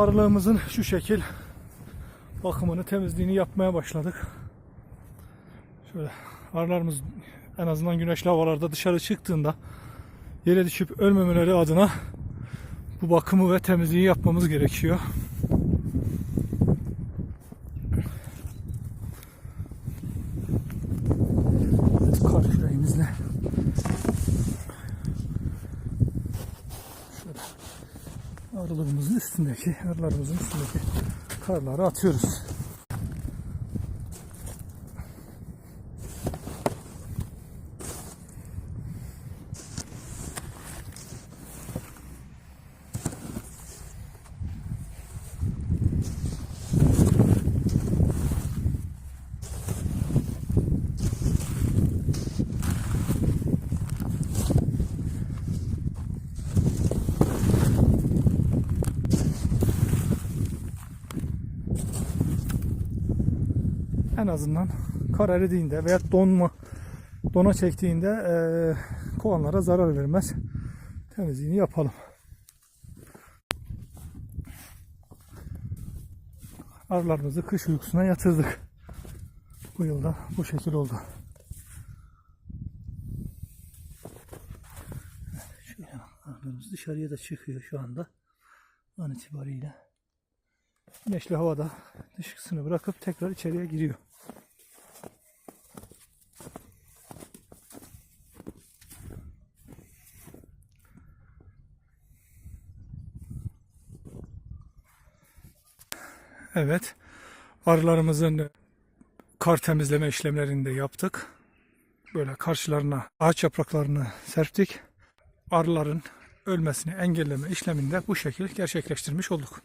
Arılığımızın şu şekil bakımını, temizliğini yapmaya başladık. Şöyle arılarımız en azından güneşli havalarda dışarı çıktığında yere düşüp ölmemeleri adına bu bakımı ve temizliği yapmamız gerekiyor. Evet, kar küreğimizle şöyle arılarımızın üstündeki, arılarımızın üstündeki karları atıyoruz. En azından kar eridiğinde veya donma dona çektiğinde eee kovanlara zarar vermez. Temizliğini yapalım. Arılarımızı kış uykusuna yatırdık. Bu yılda bu şekil oldu. Şöyle arılarımız dışarıya da çıkıyor şu anda. An itibariyle. Güneşli havada dışkısını bırakıp tekrar içeriye giriyor. Evet. Arılarımızın kar temizleme işlemlerini de yaptık. Böyle karşılarına ağaç yapraklarını serptik. Arıların ölmesini engelleme işlemini de bu şekilde gerçekleştirmiş olduk.